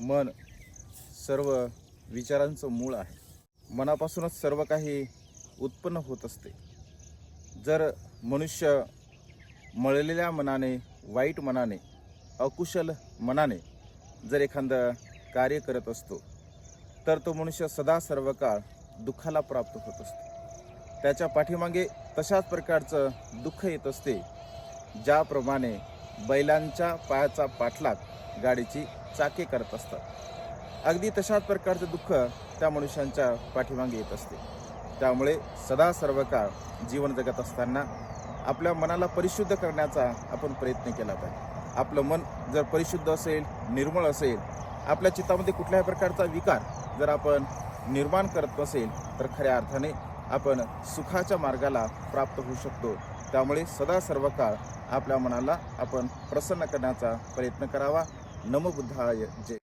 मन सर्व विचारांचं मूळ आहे. मनापासूनच सर्व काही उत्पन्न होत असते. जर मनुष्य मळलेल्या मनाने वाईट मनाने अकुशल मनाने जर एखादं कार्य करत असतो तर तो मनुष्य सदा सर्व काळ दुःखाला प्राप्त होत असतो. त्याच्या पाठीमागे तशाच प्रकारचं दुःख येत असते ज्याप्रमाणे बैलांच्या पायाचा पाठलाग गाडीची चाके करत असतात. अगदी तशाच प्रकारचं दुःख त्या मनुष्यांच्या पाठीमागे येत असते. त्यामुळे सदा सर्व काळ जीवन जगत असताना आपल्या मनाला परिशुद्ध करण्याचा आपण प्रयत्न केला पाहिजे. आपलं मन जर परिशुद्ध असेल निर्मळ असेल आपल्या चित्तामध्ये कुठल्याही प्रकारचा विकार जर आपण निर्माण करत नसेल तर खऱ्या अर्थाने आपण सुखाच्या मार्गाला प्राप्त होऊ शकतो. त्यामुळे सदा सर्व काळ आपल्या मनाला आपण प्रसन्न करण्याचा प्रयत्न करावा. नमो बुद्धाय. जय.